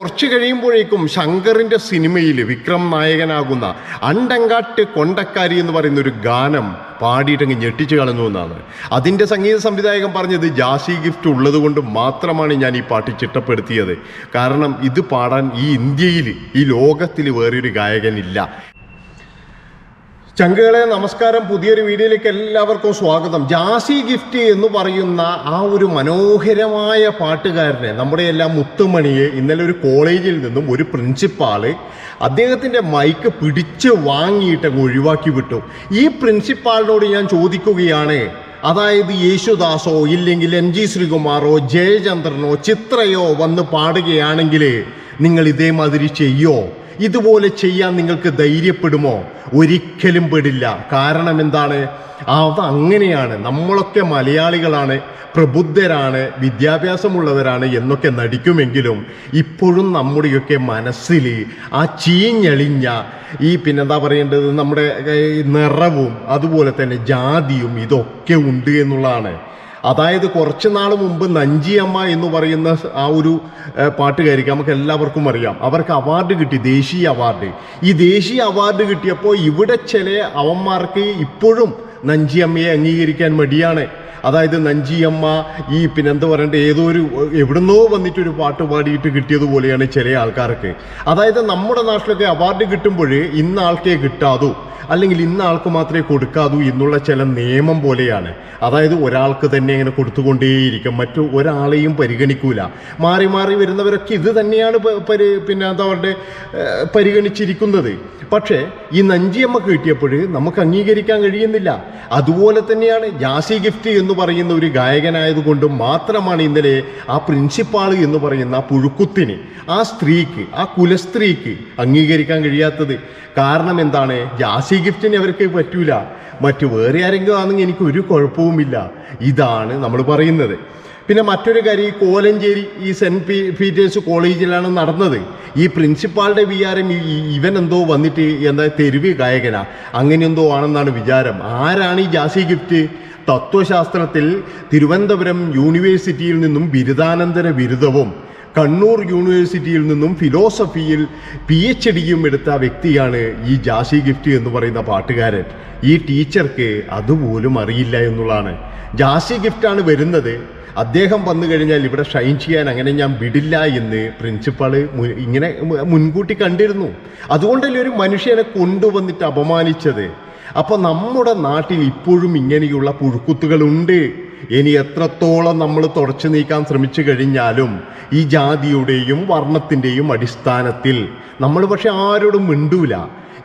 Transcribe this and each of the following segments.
കുറച്ച് കഴിയുമ്പോഴേക്കും ശങ്കറിന്റെ സിനിമയിൽ വിക്രം നായകനാകുന്ന അണ്ടങ്കാട്ട് കൊണ്ടക്കാരി എന്ന് പറയുന്ന ഒരു ഗാനം പാടിയിട്ടങ്ങ് ഞെട്ടിച്ചു കളഞ്ഞു എന്നാണ്. അതിന്റെ സംഗീത സംവിധായകൻ പറഞ്ഞത് ജാസി ഗിഫ്റ്റ് ഉള്ളത് കൊണ്ട് മാത്രമാണ് ഞാൻ ഈ പാട്ട് ചിട്ടപ്പെടുത്തിയത്. കാരണം ഇത് പാടാൻ ഈ ഇന്ത്യയിൽ ഈ ലോകത്തിൽ വേറൊരു ഗായകനില്ല. ചങ്കുകളെ നമസ്കാരം പുതിയൊരു വീഡിയോയിലേക്ക് എല്ലാവർക്കും സ്വാഗതം. ജാസി ഗിഫ്റ്റ് എന്ന് പറയുന്ന ആ ഒരു മനോഹരമായ പാട്ടുകാരനെ നമ്മുടെ എല്ലാം മുത്തുമണിയെ ഇന്നലെ ഒരു കോളേജിൽ നിന്നും ഒരു പ്രിൻസിപ്പാൾ അദ്ദേഹത്തിന്റെ മൈക്ക് പിടിച്ച് വാങ്ങിയിട്ട് ഒഴിവാക്കി വിട്ടു. ഈ പ്രിൻസിപ്പാളിനോട് ഞാൻ ചോദിക്കുകയാണ് അതായത് യേശുദാസോ ഇല്ലെങ്കിൽ എം ജി ശ്രീകുമാറോ ജയചന്ദ്രനോ ചിത്രയോ വന്ന് പാടുകയാണെങ്കിൽ നിങ്ങൾ ഇതേമാതിരി ചെയ്യോ? ഇതുപോലെ ചെയ്യാൻ നിങ്ങൾക്ക് ധൈര്യപ്പെടുമോ? ഒരിക്കലും പെടില്ല. കാരണം എന്താണ്? അത് അങ്ങനെയാണ്. നമ്മളൊക്കെ മലയാളികളാണ് പ്രബുദ്ധരാണ് വിദ്യാഭ്യാസമുള്ളവരാണ് എന്നൊക്കെ നടിക്കുമെങ്കിലും ഇപ്പോഴും നമ്മുടെയൊക്കെ മനസ്സിൽ ആ ചീഞ്ഞളിഞ്ഞ ഈ പിന്നെന്താ പറയേണ്ടത്? നമ്മുടെ നിറവും അതുപോലെ തന്നെ ജാതിയും ഇതൊക്കെ ഉണ്ട് എന്നുള്ളതാണ്. അതായത് കുറച്ച് നാൾ മുമ്പ് നഞ്ചിയമ്മ എന്ന് പറയുന്ന ആ ഒരു പാട്ടുകാരിക്ക് നമുക്ക് എല്ലാവർക്കും അറിയാം. അവർക്ക് അവാർഡ് കിട്ടി ദേശീയ അവാർഡ്. ഈ ദേശീയ അവാർഡ് കിട്ടിയപ്പോൾ ഇവിടെ ചില അവന്മാർക്ക് ഇപ്പോഴും നഞ്ചിയമ്മയെ അംഗീകരിക്കാൻ മടിയാണ്. അതായത് നഞ്ചിയമ്മ ഈ പിന്നെ എന്താ പറയണ്ടേ ഏതോ ഒരു എവിടുന്നോ വന്നിട്ടൊരു പാട്ട് പാടിയിട്ട് കിട്ടിയതുപോലെയാണ് ചില ആൾക്കാർക്ക് അതായത് നമ്മുടെ നാട്ടിലൊക്കെ അവാർഡ് കിട്ടുമ്പോൾ ഇന്ന ആൾക്കേ കിട്ടാതൂ അല്ലെങ്കിൽ ഇന്ന ആൾക്ക് മാത്രമേ കൊടുക്കാതൂ എന്നുള്ള ചില നിയമം പോലെയാണ്. അതായത് ഒരാൾക്ക് തന്നെ ഇങ്ങനെ കൊടുത്തുകൊണ്ടേയിരിക്കും മറ്റു ഒരാളെയും പരിഗണിക്കൂല. മാറി മാറി വരുന്നവരൊക്കെ ഇത് തന്നെയാണ് പരി പിന്നെ എന്താ പറയുക പരിഗണിച്ചിരിക്കുന്നത്. പക്ഷേ ഈ നഞ്ചിയമ്മ കിട്ടിയപ്പോൾ നമുക്ക് അംഗീകരിക്കാൻ കഴിയുന്നില്ല. അതുപോലെ തന്നെയാണ് ജാസി ഗിഫ്റ്റ് എന്ന് പറയുന്ന ഒരു ഗായകനായതുകൊണ്ട് മാത്രമാണ് ഇന്നലെ ആ പ്രിൻസിപ്പാൾ എന്ന് പറയുന്ന ആ പുഴുക്കുത്തിന് ആ സ്ത്രീക്ക് ആ കുലസ്ത്രീക്ക് അംഗീകരിക്കാൻ കഴിയാത്തത്. കാരണം എന്താണ്? ജാസി ഗിഫ്റ്റിന് അവർക്ക് പറ്റൂല. മറ്റു വേറെ ആരെങ്കിലും ആണെങ്കിൽ എനിക്ക് ഒരു കുഴപ്പവുമില്ല. ഇതാണ് നമ്മൾ പറയുന്നത്. പിന്നെ മറ്റൊരു കാര്യം ഈ കോലഞ്ചേരി ഈ സെന്റ് പി പീറ്റേഴ്സ് കോളേജിലാണ് നടന്നത്. ഈ പ്രിൻസിപ്പാളുടെ വിചാരം ഇവൻ എന്തോ വന്നിട്ട് എന്താ തെരുവ് ഗായകനാ അങ്ങനെ എന്തോ ആണെന്നാണ് വിചാരം. ആരാണ് ഈ ജാസി ഗിഫ്റ്റ്? തത്വശാസ്ത്രത്തിൽ തിരുവനന്തപുരം യൂണിവേഴ്സിറ്റിയിൽ നിന്നും ബിരുദാനന്തര ബിരുദവും കണ്ണൂർ യൂണിവേഴ്സിറ്റിയിൽ നിന്നും ഫിലോസഫിയിൽ പി എച്ച് ഡിയും എടുത്ത വ്യക്തിയാണ് ഈ ജാസി ഗിഫ്റ്റ് എന്ന് പറയുന്ന പാട്ടുകാരൻ. ഈ ടീച്ചർക്ക് അതുപോലും അറിയില്ല എന്നുള്ളതാണ്. ജാസി ഗിഫ്റ്റാണ് വരുന്നത്. അദ്ദേഹം വന്നു കഴിഞ്ഞാൽ ഇവിടെ ഷൈൻ ചെയ്യാൻ അങ്ങനെ ഞാൻ വിടില്ല എന്ന് പ്രിൻസിപ്പാൾ ഇങ്ങനെ മുൻകൂട്ടി കണ്ടിരുന്നു. അതുകൊണ്ടല്ലേ ഒരു മനുഷ്യനെ കൊണ്ടുവന്നിട്ട് അപമാനിച്ചത്? അപ്പൊ നമ്മുടെ നാട്ടിൽ ഇപ്പോഴും ഇങ്ങനെയുള്ള പുഴുക്കുത്തുകളുണ്ട്. ഇനി എത്രത്തോളം നമ്മൾ തുടച്ചു നീക്കാൻ ശ്രമിച്ചു കഴിഞ്ഞാലും ഈ ജാതിയുടെയും വർണത്തിന്റെയും അടിസ്ഥാനത്തിൽ നമ്മൾ പക്ഷെ ആരോടും മിണ്ടൂല.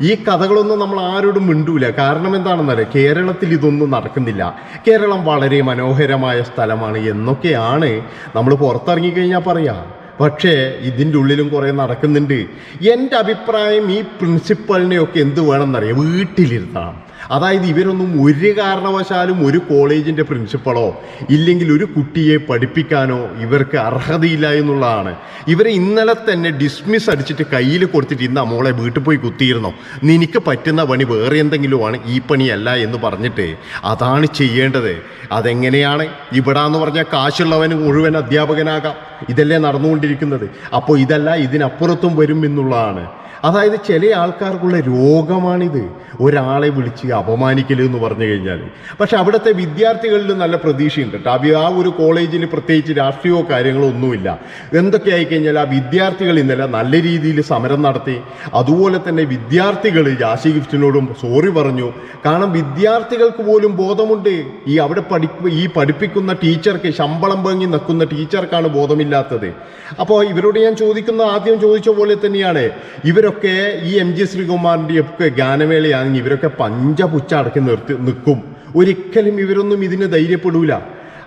ഈ കഥകളൊന്നും നമ്മൾ ആരോടും മിണ്ടൂല. കാരണം എന്താണെന്നറിയാം? കേരളത്തിൽ ഇതൊന്നും നടക്കുന്നില്ല. കേരളം വളരെ മനോഹരമായ സ്ഥലമാണ് എന്നൊക്കെയാണ് നമ്മൾ പുറത്തിറങ്ങി കഴിഞ്ഞാൽ പറയാം. പക്ഷേ ഇതിന്റെ ഉള്ളിലും കുറേ നടക്കുന്നുണ്ട്. എന്റെ അഭിപ്രായം ഈ പ്രിൻസിപ്പളിനെയൊക്കെ എന്ത് വേണമെന്നറിയാം? വീട്ടിലിരുത്തണം. അതായത് ഇവരൊന്നും ഒരു കാരണവശാലും ഒരു കോളേജിന്റെ പ്രിൻസിപ്പളോ ഇല്ലെങ്കിൽ ഒരു കുട്ടിയെ പഠിപ്പിക്കാനോ ഇവർക്ക് അർഹതയില്ല എന്നുള്ളതാണ്. ഇവരെ ഇന്നലെ തന്നെ ഡിസ്മിസ് അടിച്ചിട്ട് കയ്യിൽ കൊടുത്തിട്ട് ഇന്ന് മോളെ വീട്ടിൽ പോയി കുത്തിയിരുന്നോ? നിനക്ക് പറ്റുന്ന പണി വേറെ എന്തെങ്കിലുമാണ് ഈ പണിയല്ല എന്ന് പറഞ്ഞിട്ട് അതാണ് ചെയ്യേണ്ടത്. അതെങ്ങനെയാണ്? ഇവിടെ എന്ന് പറഞ്ഞാൽ കാശുള്ളവന് മുഴുവൻ അധ്യാപകനാകാം. ഇതല്ലേ നടന്നുകൊണ്ടിരിക്കുന്നത്. അപ്പോൾ ഇതല്ല ഇതിനപ്പുറത്തും വരും എന്നുള്ളതാണ്. അതായത് ചില ആൾക്കാർക്കുള്ള രോഗമാണിത്. ഒരാളെ വിളിച്ച് അപമാനിക്കൽ എന്ന് പറഞ്ഞു കഴിഞ്ഞാൽ പക്ഷെ അവിടുത്തെ വിദ്യാർത്ഥികളിൽ നല്ല പ്രതീക്ഷയുണ്ട് കേട്ടോ ആ ഒരു കോളേജിൽ പ്രത്യേകിച്ച് രാഷ്ട്രീയമോ കാര്യങ്ങളോ ഒന്നുമില്ല. എന്തൊക്കെ ആയിക്കഴിഞ്ഞാൽ ആ വിദ്യാർത്ഥികൾ ഇന്നലെ നല്ല രീതിയിൽ സമരം നടത്തി. അതുപോലെ തന്നെ വിദ്യാർത്ഥികൾ ജാസി ഗിഫ്റ്റിനോടും സോറി പറഞ്ഞു. കാരണം വിദ്യാർത്ഥികൾക്ക് പോലും ബോധമുണ്ട്. ഈ അവിടെ പഠി ഈ പഠിപ്പിക്കുന്ന ടീച്ചർക്ക് ശമ്പളം വാങ്ങി നിൽക്കുന്ന ടീച്ചർക്കാണ് ബോധമില്ലാത്തത്. അപ്പോൾ ഇവരോട് ഞാൻ ചോദിക്കുന്ന ആദ്യം ചോദിച്ച പോലെ തന്നെയാണ്. ഇവരൊക്കെ ഈ എം ജി ശ്രീകുമാറിന്റെ ഒക്കെ ഗാനമേളയാണെങ്കിൽ ഇവരൊക്കെ പഞ്ചപുച്ച അടക്കി നിർത്തി നിൽക്കും. ഒരിക്കലും ഇവരൊന്നും ഇതിന് ധൈര്യപ്പെടൂല.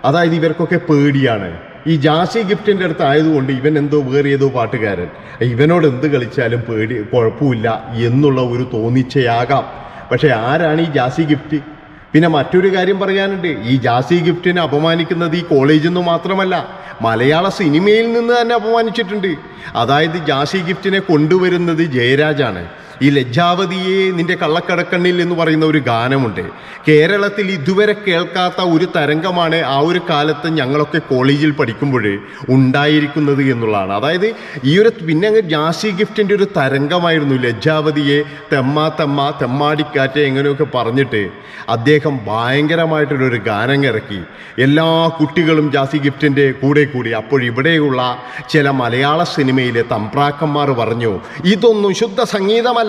അതായത് ഇവർക്കൊക്കെ പേടിയാണ്. ഈ ജാസി ഗിഫ്റ്റിന്റെ അടുത്ത് ആയതുകൊണ്ട് ഇവൻ എന്തോ വേറെ ഏതോ പാട്ടുകാരൻ. ഇവനോട് എന്ത് കളിച്ചാലും പേടി കുഴപ്പമില്ല എന്നുള്ള ഒരു തോന്നിച്ചയാകാം. പക്ഷേ ആരാണ് ഈ ജാസി ഗിഫ്റ്റ്? പിന്നെ മറ്റൊരു കാര്യം പറയാനുണ്ട്. ഈ ജാസി ഗിഫ്റ്റിനെ അപമാനിക്കുന്നത് ഈ കോളേജിൽ നിന്ന് മാത്രമല്ല മലയാള സിനിമയിൽ നിന്ന് തന്നെ അപമാനിച്ചിട്ടുണ്ട്. അതായത് ജാസി ഗിഫ്റ്റിനെ കൊണ്ടുവരുന്നത് ജയരാജാണ്. ഈ ലജ്ജാവതിയെ നിന്റെ കള്ളക്കടക്കണ്ണിൽ എന്ന് പറയുന്ന ഒരു ഗാനമുണ്ട്. കേരളത്തിൽ ഇതുവരെ കേൾക്കാത്ത ഒരു തരംഗമാണ് ആ ഒരു കാലത്ത് ഞങ്ങളൊക്കെ കോളേജിൽ പഠിക്കുമ്പോൾ ഉണ്ടായിരിക്കുന്നത് എന്നുള്ളതാണ്. അതായത് ഈ ഒരു പിന്നെ അങ്ങ് ജാസി ഗിഫ്റ്റിന്റെ ഒരു തരംഗമായിരുന്നു. ലജ്ജാവതിയെ തെമ്മ തെമ്മ തെമ്മാടിക്കാറ്റ് എങ്ങനെയൊക്കെ പറഞ്ഞിട്ട് അദ്ദേഹം ഭയങ്കരമായിട്ടുള്ളൊരു ഗാനം ഇറക്കി. എല്ലാ കുട്ടികളും ജാസി ഗിഫ്റ്റിന്റെ കൂടെ കൂടി അപ്പോൾ ഇവിടെയുള്ള ചില മലയാള സിനിമയിലെ തമ്പ്രാക്കന്മാർ പറഞ്ഞു ഇതൊന്നും ശുദ്ധ സംഗീതമല്ല.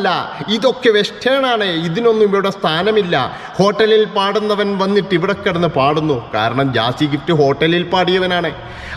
ഇതൊക്കെ വെസ്റ്റേൺ ആണ്. ഇതിനൊന്നും ഇവിടെ സ്ഥാനമില്ല. ഹോട്ടലിൽ പാടുന്നവൻ വന്നിട്ട് ഇവിടെ കിടന്ന് പാടുന്നു. കാരണം ജാസി ഗിഫ്റ്റ് ഹോട്ടലിൽ പാടിയവനാണ്.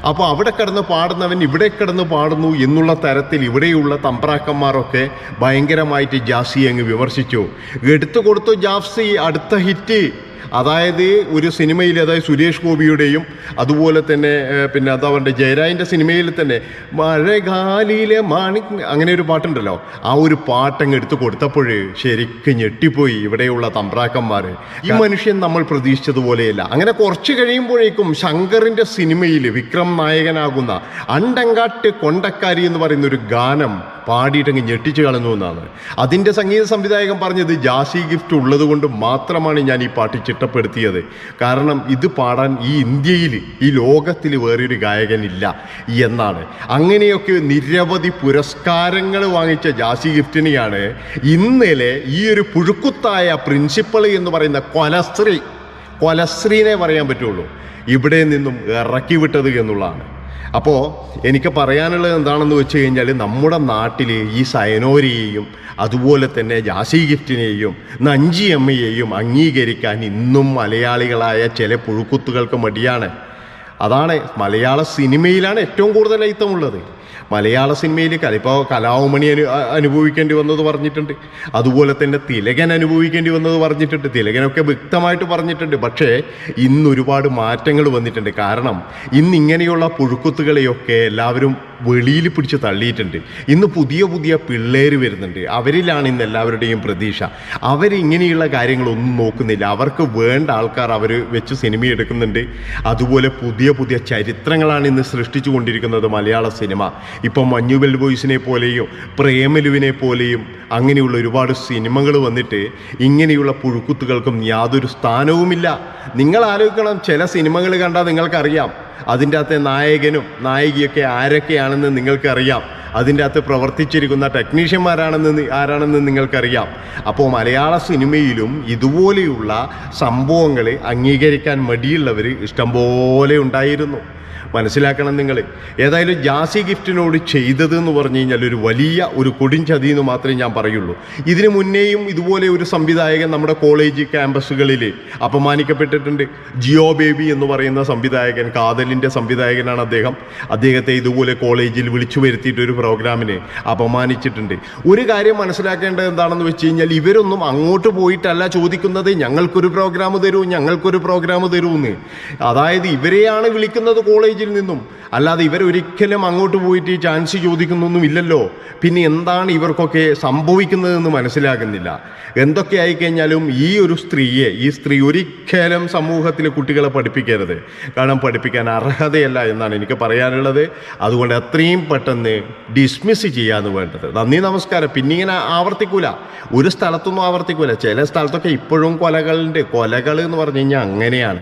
അപ്പോൾ അവിടെ കിടന്ന് പാടുന്നവൻ ഇവിടെ കിടന്ന് പാടുന്നു എന്നുള്ള തരത്തിൽ ഇവിടെയുള്ള തമ്പ്രാക്കന്മാരൊക്കെ ഭയങ്കരമായിട്ട് ജാസി അങ്ങ് വിമർശിച്ചു. എടുത്തു കൊടുത്തു ജാസി അടുത്ത ഹിറ്റ് അതായത് ഒരു സിനിമയിൽ അതായത് സുരേഷ് ഗോപിയുടെയും അതുപോലെ തന്നെ പിന്നെ അത് അവരുടെ ജയരാജിന്റെ സിനിമയിൽ തന്നെ മഴകാലിയിലെ മാണി അങ്ങനെ ഒരു പാട്ടുണ്ടല്ലോ. ആ ഒരു പാട്ടങ്ങ് എടുത്തു കൊടുത്തപ്പോൾ ശരിക്കും ഞെട്ടിപ്പോയി ഇവിടെയുള്ള തമ്പ്രാക്കന്മാർ ഈ മനുഷ്യൻ നമ്മൾ പ്രതീക്ഷിച്ചതുപോലെയല്ല. അങ്ങനെ കുറച്ച് കഴിയുമ്പോഴേക്കും ശങ്കറിന്റെ സിനിമയിൽ വിക്രം നായകനാകുന്ന അണ്ടങ്കാട്ട് കൊണ്ടക്കാരി എന്ന് പറയുന്ന ഒരു ഗാനം പാടിയിട്ടങ്ങ് ഞെട്ടിച്ചു കളഞ്ഞു എന്നാണ്. അതിന്റെ സംഗീത സംവിധായകൻ പറഞ്ഞത് ജാസി ഗിഫ്റ്റ് ഉള്ളത് കൊണ്ട് മാത്രമാണ് ഞാൻ ഈ പാട്ട് ചിട്ടപ്പെടുത്തിയത്. കാരണം ഇത് പാടാൻ ഈ ഇന്ത്യയിൽ ഈ ലോകത്തിൽ വേറൊരു ഗായകനില്ല എന്നാണ്. അങ്ങനെയൊക്കെ നിരവധി പുരസ്കാരങ്ങൾ വാങ്ങിച്ച ജാസി ഗിഫ്റ്റിനെയാണ് ഇന്നലെ ഈ ഒരു പുഴുക്കുത്തായ പ്രിൻസിപ്പൾ എന്ന് പറയുന്ന കൊലശ്രീ കൊലശ്രീനെ പറയാൻ പറ്റുള്ളൂ. ഇവിടെ നിന്നും ഇറക്കി വിട്ടത് എന്നുള്ളതാണ്. അപ്പോൾ എനിക്ക് പറയാനുള്ളത് എന്താണെന്ന് വെച്ച് കഴിഞ്ഞാൽ നമ്മുടെ നാട്ടിൽ ഈ സയനോരിയെയും അതുപോലെ തന്നെ ജാസി ഗിഫ്റ്റിനെയും നഞ്ചി അമ്മയെയും അംഗീകരിക്കാൻ ഇന്നും മലയാളികളായ ചില പുഴുക്കുത്തുകൾക്ക് മടിയാണ്. അതാണ് മലയാള സിനിമയിലാണ് ഏറ്റവും കൂടുതൽ അയിത്തമുള്ളത്. മലയാള സിനിമയിൽ ഇപ്പോൾ കലാവുമണി അനു അനുഭവിക്കേണ്ടി വന്നത് പറഞ്ഞിട്ടുണ്ട്. അതുപോലെ തന്നെ തിലകൻ അനുഭവിക്കേണ്ടി വന്നത് പറഞ്ഞിട്ടുണ്ട്. തിലകനൊക്കെ വ്യക്തമായിട്ട് പറഞ്ഞിട്ടുണ്ട്. പക്ഷേ ഇന്ന് ഒരുപാട് മാറ്റങ്ങൾ വന്നിട്ടുണ്ട്. കാരണം ഇന്നിങ്ങനെയുള്ള പുഴുക്കുത്തുകളെയൊക്കെ എല്ലാവരും വെളിയിൽ പിടിച്ച് തള്ളിയിട്ടുണ്ട്. ഇന്ന് പുതിയ പുതിയ പിള്ളേർ വരുന്നുണ്ട്. അവരിലാണ് ഇന്ന് എല്ലാവരുടെയും പ്രതീക്ഷ. അവരിങ്ങനെയുള്ള കാര്യങ്ങളൊന്നും നോക്കുന്നില്ല. അവർക്ക് വേണ്ട ആൾക്കാർ അവർ വെച്ച് സിനിമ എടുക്കുന്നുണ്ട്. അതുപോലെ പുതിയ പുതിയ ചരിത്രങ്ങളാണ് ഇന്ന് സൃഷ്ടിച്ചു കൊണ്ടിരിക്കുന്നത് മലയാള സിനിമ. ഇപ്പം മഞ്ഞുബെൽ ബോയ്സിനെ പോലെയും പ്രേമലുവിനെ പോലെയും അങ്ങനെയുള്ള ഒരുപാട് സിനിമകൾ വന്നിട്ട് ഇങ്ങനെയുള്ള പുഴുക്കുത്തുകൾക്കും യാതൊരു സ്ഥാനവുമില്ല. നിങ്ങൾ ആലോചിക്കണം ചില സിനിമകൾ കണ്ടാൽ നിങ്ങൾക്കറിയാം. അതിന്റെ അകത്തെ നായകനും നായികയൊക്കെ ആരൊക്കെയാണെന്ന് നിങ്ങൾക്കറിയാം. അതിന്റെ അകത്ത് പ്രവർത്തിച്ചിരിക്കുന്ന ടെക്നീഷ്യന്മാരാണെന്ന് ആരാണെന്ന് നിങ്ങൾക്കറിയാം. അപ്പോൾ മലയാള സിനിമയിലും ഇതുപോലെയുള്ള സംഭവങ്ങൾ അംഗീകരിക്കാൻ മടിയുള്ളവർ ഇഷ്ടംപോലെ ഉണ്ടായിരുന്നു. മനസ്സിലാക്കണം നിങ്ങൾ ഏതായാലും ജാസി ഗിഫ്റ്റിനോട് ചെയ്തത് എന്ന് പറഞ്ഞു കഴിഞ്ഞാൽ ഒരു വലിയ ഒരു കൊടുംചതി എന്ന് മാത്രമേ ഞാൻ പറയുള്ളൂ. ഇതിനു മുന്നേയും ഇതുപോലെ ഒരു സംവിധായകൻ നമ്മുടെ കോളേജ് ക്യാമ്പസുകളിൽ അപമാനിക്കപ്പെട്ടിട്ടുണ്ട്. ജിയോ ബേബി എന്ന് പറയുന്ന സംവിധായകൻ കാതലിന്റെ സംവിധായകനാണ് അദ്ദേഹം. അദ്ദേഹത്തെ ഇതുപോലെ കോളേജിൽ വിളിച്ചു വരുത്തിയിട്ട് ഒരു പ്രോഗ്രാമിനെ അപമാനിച്ചിട്ടുണ്ട്. ഒരു കാര്യം മനസ്സിലാക്കേണ്ടത് എന്താണെന്ന് വെച്ച് കഴിഞ്ഞാൽ ഇവരൊന്നും അങ്ങോട്ട് പോയിട്ടല്ല ചോദിക്കുന്നത്. ഞങ്ങൾക്കൊരു പ്രോഗ്രാം തരൂ ഞങ്ങൾക്കൊരു പ്രോഗ്രാം തരൂ എന്ന് അതായത് ഇവരെയാണ് വിളിക്കുന്നത് കോളേജിൽ നിന്നും. അല്ലാതെ ഇവരൊരിക്കലും അങ്ങോട്ട് പോയിട്ട് ചാൻസ് ചോദിക്കുന്നൊന്നും ഇല്ലല്ലോ. പിന്നെ എന്താണ് ഇവർക്കൊക്കെ സംഭവിക്കുന്നതെന്ന് മനസ്സിലാകുന്നില്ല. എന്തൊക്കെ ആയിക്കഴിഞ്ഞാലും ഈ ഒരു സ്ത്രീയെ ഈ സ്ത്രീ ഒരിക്കലും സമൂഹത്തിലെ കുട്ടികളെ പഠിപ്പിക്കരുത്. കാരണം പഠിപ്പിക്കാൻ അർഹതയല്ല എന്നാണ് എനിക്ക് പറയാനുള്ളത്. അതുകൊണ്ട് എത്രയും പെട്ടെന്ന് ഡിസ്മിസ് ചെയ്യാന്ന് വേണ്ടത്. നന്ദി നമസ്കാരം. പിന്നെ ഇങ്ങനെ ആവർത്തിക്കൂല. ഒരു സ്ഥലത്തൊന്നും ആവർത്തിക്കൂല. ചില സ്ഥലത്തൊക്കെ ഇപ്പോഴും കൊലകളുണ്ട്. കൊലകൾ എന്ന് പറഞ്ഞു കഴിഞ്ഞാൽ അങ്ങനെയാണ്.